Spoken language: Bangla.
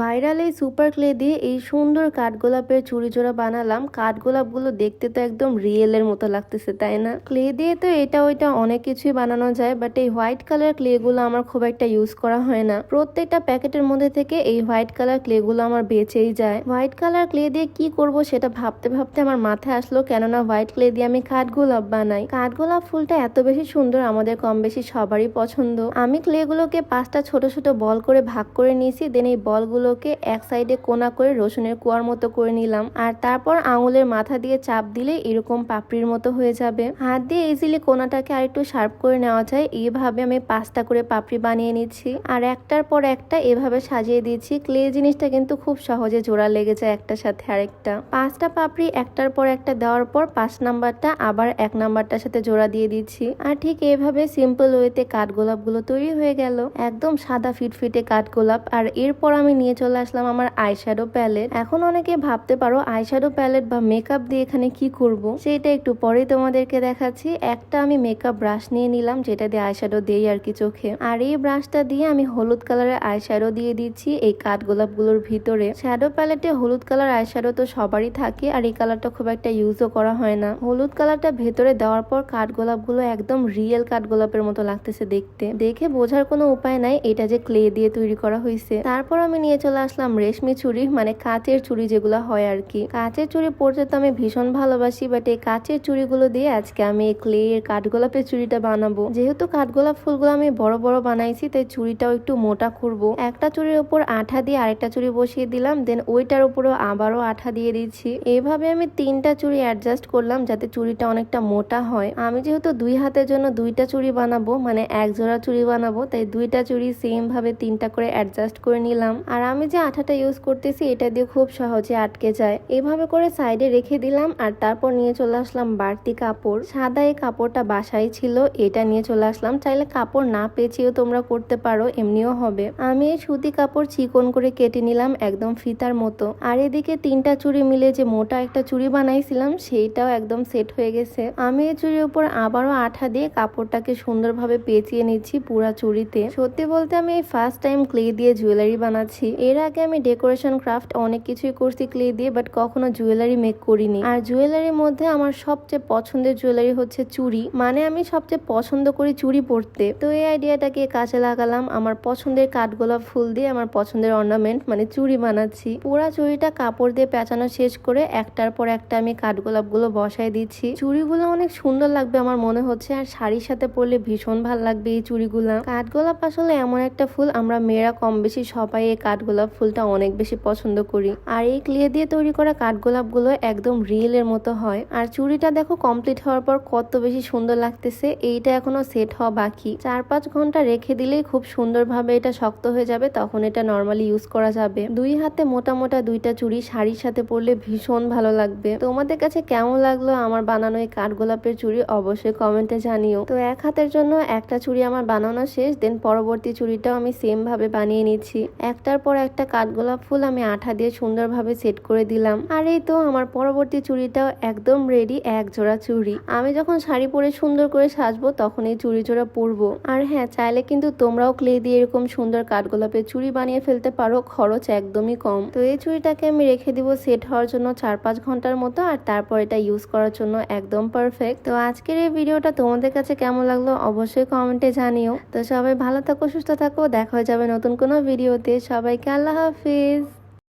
ভাইরাল এই সুপার ক্লে দিয়ে এই সুন্দর কাঠগোলাপের চুড়ি জোড়া বানালাম। কাঠগোলাপগুলো দেখতে তো একদম রিয়েলের মতো লাগতেছে, তাই না? ক্লে দিয়ে তো এটা ওইটা অনেক কিছুই বানানো যায় বাট এই হোয়াইট কালার ক্লেগুলো আমার খুব একটা ইউজ করা হয় না। প্রত্যেকটা প্যাকেটের মধ্যে থেকে এই হোয়াইট কালার ক্লেগুলো আমার বেঁচেই যায়। হোয়াইট কালার ক্লে দিয়ে কি করব সেটা ভাবতে ভাবতে আমার মাথায় আসলো, কেননা হোয়াইট ক্লে দিয়ে আমি কাঠগোলাপ বানাই। কাঠগোলাপ ফুলটা এত বেশি সুন্দর, আমাদের কম বেশি সবারই পছন্দ। আমি ক্লেগুলোকে পাঁচটা ছোট ছোট বল করে ভাগ করে নিয়েছি দেন এই বলগুলোকে এক সাইডে কোনা করে রসুনের কুয়ার মতো করে নিলাম। আর তারপর আঙুলের মাথা দিয়ে চাপ দিলে এরকম পাপড়ির মতো হয়ে যাবে। হাত দিয়ে ইজিলি কোনাটাকে আর একটু শার্প করে নেওয়া যায়। এইভাবে আমি পাঁচটা করে পাপড়ি বানিয়ে নিচ্ছি। আর একটার পর একটা এভাবে সাজিয়ে দিচ্ছি ক্লে জিনিসটা কিন্তু খুব সহজে জোড়া লেগে যায় একটার সাথে আরেকটা। পাঁচটা পাপড়ি একটার পর একটা দেওয়ার পর পাঁচ নাম্বারটা আবার এক নাম্বারটার সাথে জোড়া দিয়ে দিচ্ছি। আর ঠিক এভাবে সিম্পল ওয়েতে কাঠগোলাপগুলো তৈরি হয়ে গেল। একদম সাদা ফিটফিটে কাঠগোলাপ আর এরপর আমি নিয়ে চলে আসলাম আমার আইশ্যাডো প্যালেট এখন অনেকে ভাবতে পারো আইশ্যাডো প্যালেট বা মেকআপ দিয়ে এখানে কি করব? সেটা একটু পরেই তোমাদেরকে দেখাচ্ছি। একটা আমি মেকআপ ব্রাশ নিয়ে নিলাম, যেটা দিয়ে আইশ্যাডো দেই আর কি চোখে। আর এই ব্রাশটা দিয়ে আমি হলুদ কালারের আইশ্যাডো দিয়ে দিচ্ছি এই কাঠগোলাপগুলোর ভিতরে। শ্যাডো প্যালেটে হলুদ কালার আইশ্যাডো তো সবারই থাকে, আর এই কালারটা খুব একটা ইউজও করা হয় না। হলুদ কালারটা ভেতরে দেওয়ার পর কাঠগোলাপগুলো একদম রিয়েল কাঠগোলাপের মতো লাগতেছে দেখতে। দেখে বোঝার কোনো উপায় নাই, এটা যে ক্লে দিয়ে তৈরি করা হয়েছে তারপর আমি নিয়ে চলে আসলাম রেশমি চুড়ি মানে কাঁচের চুড়ি যেগুলো হয় আর কি। কাঁচের চুড়ি পরতে তো আমি ভীষণ ভালোবাসি বাট এই কাচের চুড়িগুলো দিয়ে আজকে আমি এই ক্লে এর কাঠগোলাপের চুড়িটা বানাবো। যেহেতু কাঠগোলাপ ফুলগুলো আমি বড় বড় বানাইছি, তাই চুড়িটাও একটু মোটা করব। একটা চুড়ির উপর আঠা দিয়ে আরেকটা চুড়ি বসিয়ে দিলাম দেন ওইটার উপরেও আবারও আঠা দিয়ে দিচ্ছি। এইভাবে আমি তিনটা চুড়ি অ্যাডজাস্ট করলাম, যাতে চুড়িটা অনেকটা মোটা হয়। আমি যেহেতু দুই হাতের জন্য দুইটা চুড়ি বানাবো মানে এক জোড়া চুড়ি বানাবো, তাই দুইটা চুড়ি সেম ভাবে তিনটা করে অ্যাডজাস্ট করে নিলাম। আর আমি যে আঠাটা ইউজ করতেছি, এটা দিয়ে খুব সহজে আটকে যায়। এভাবে করে সাইডে রেখে দিলাম, আর তারপর নিয়ে চলে আসলাম বাড়তি কাপড়। সাদা এই কাপড়টা বাসায় ছিল, এটা নিয়ে চলে আসলাম। চাইলে কাপড় না পেঁচিয়েও তোমরা করতে পারো, এমনিও হবে। আমি এই সুতি কাপড় চিকন করে কেটে নিলাম, একদম ফিতার মতো। আর এদিকে তিনটা চুড়ি মিলে যে মোটা একটা চুড়ি বানাইছিলাম, সেইটাও একদম সেট হয়ে গেছে। আমি এই চুড়ির উপর আবারও আঠা দিয়ে কাপড়টাকে সুন্দরভাবে পেঁচিয়ে নিচ্ছি পুরা চুড়িতে। সত্যি বলতে আমি এই ফার্স্ট টাইম ক্লে দিয়ে জুয়েলারি বানাচ্ছি। এর আগে আমি ডেকোরেশন, ক্রাফট অনেক কিছুই করছি ক্লে দিয়ে, বাট কখনো জুয়েলারি মেক করিনি। আর জুয়েলারির মধ্যে আমার সবচেয়ে পছন্দের জুয়েলারি হচ্ছে চুড়ি। মানে আমি সবচেয়ে পছন্দ করি চুড়ি পরতে। তো এই আইডিয়াটাকে কাজে লাগালাম। আমার পছন্দের কাঠগোলাপ ফুল দিয়ে আমার পছন্দের অর্নামেন্ট মানে চুড়ি বানাচ্ছি। পুরা চুড়িটা কাপড় দিয়ে পেঁচানো শেষ করে একটার পর একটা আমি কাঠগোলাপগুলো বসাই দিচ্ছি। চুড়িগুলো অনেক সুন্দর লাগবে আমার মনে হচ্ছে, আর শাড়ির সাথে পরলে ভীষণ ভালো লাগবে এই চুড়িগুলা। কাঠগোলাপ আসলে এমন একটা ফুল, আমরা মেয়েরা কম বেশি সবাই এই কাঠগোলাপ ফুলটা অনেক বেশি পছন্দ করি। আর এই ক্লে দিয়ে তৈরি করা কাঠগোলাপগুলো একদম রিয়েল এর মতো হয়। আর চুড়িটা দেখো কমপ্লিট হওয়ার পর কত বেশি সুন্দর লাগতেছে। এইটা এখনও সেট হওয়া বাকি। চার পাঁচ ঘণ্টা রেখে দিলেই খুব সুন্দরভাবে এটা শক্ত হয়ে যাবে, তখন এটা নর্মালি ইউজ করা যাবে। দুই হাতে মোটা মোটা দুইটা চুড়ি, শাড়ির সাথে পরলে ভীষণ ভালো লাগবে। তোমাদের কাছে কেমন লাগল আমার বানানো এই কাঠগোলাপের চুড়ি অবশ্যই কমেন্টে জানিও। তো এক হাতের জন্য একটা চুড়ি আমার বানানো শেষ দেন পরবর্তী চুড়িটাও আমি সেম ভাবে বানিয়ে নিচ্ছি। একটার পর একটা কাঠগোলাপ ফুল আমি আঠা দিয়ে সুন্দরভাবে সেট করে দিলাম। আর এই তো আমার পরবর্তী চুড়িটাও একদম রেডি এক জোড়া চুড়ি। আমি যখন শাড়ি পরে সুন্দর করে সাজবো, তখন এই চুড়ি জোড়া পরবো। আর হ্যাঁ চাইলে কিন্তু তোমরাও ক্লে দিয়ে এরকম সুন্দর কাঠগোলাপের চুড়ি বানিয়ে ফেলতে পারো, খরচ একদমই কম। তো এই চুড়িটাকে আমি রেখে দিব সেট হওয়ার জন্য চার পাঁচ ঘণ্টার মতো, আর তারপর এটা ইউজ করার জন্য একদম পারফেক্ট তো আজকের এই ভিডিওটা তোমাদের কাছে কেমন লাগল অবশ্যই কমেন্টে জানিও। তো সবাই ভালো থাকো, সুস্থ থাকো, দেখা হয়ে যাবে নতুন কোনো ভিডিওতে সবাইকে আল্লাহ হাফিজ।